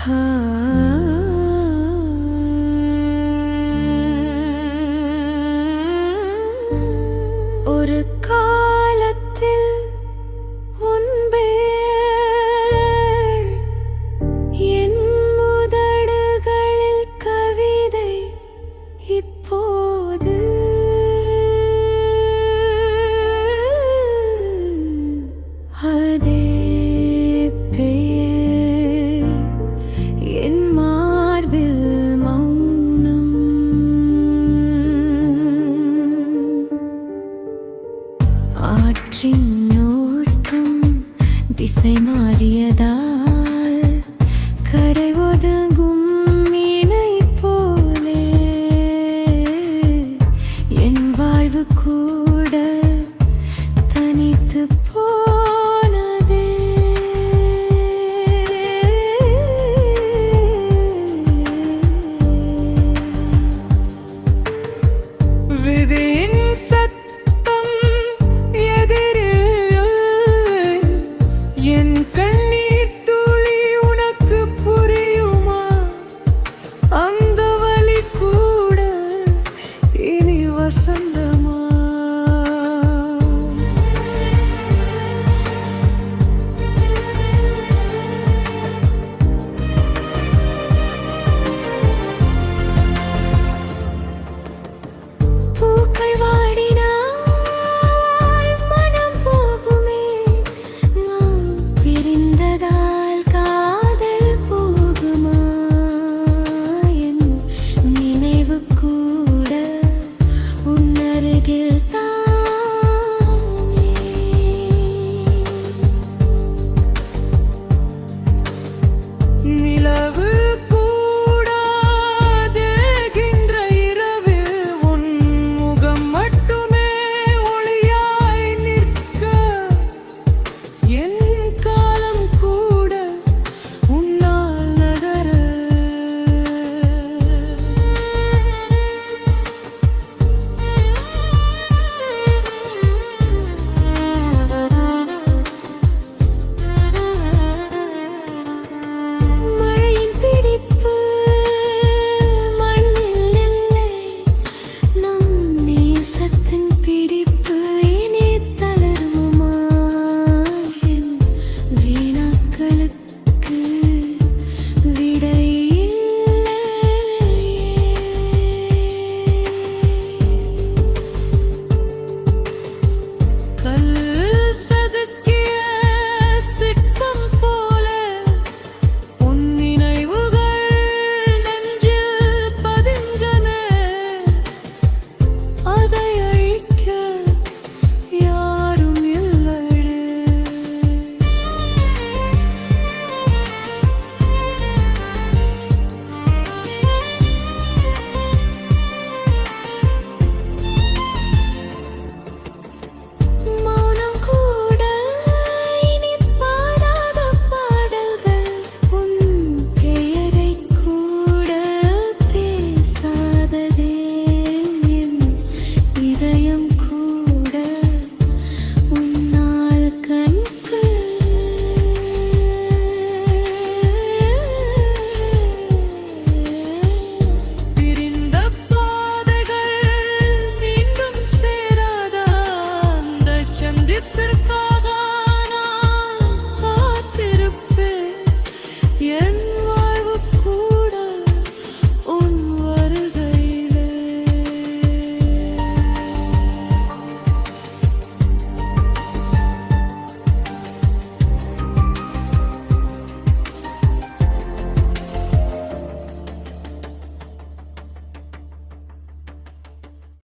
ஒரு காலத்தில் முன்பே என் முதடுகளில் கவிதை இப்போது. அதே திசை மாறியதால் கரை ஒதுங்கும் மீனை போலே என் வாழ்வு கூட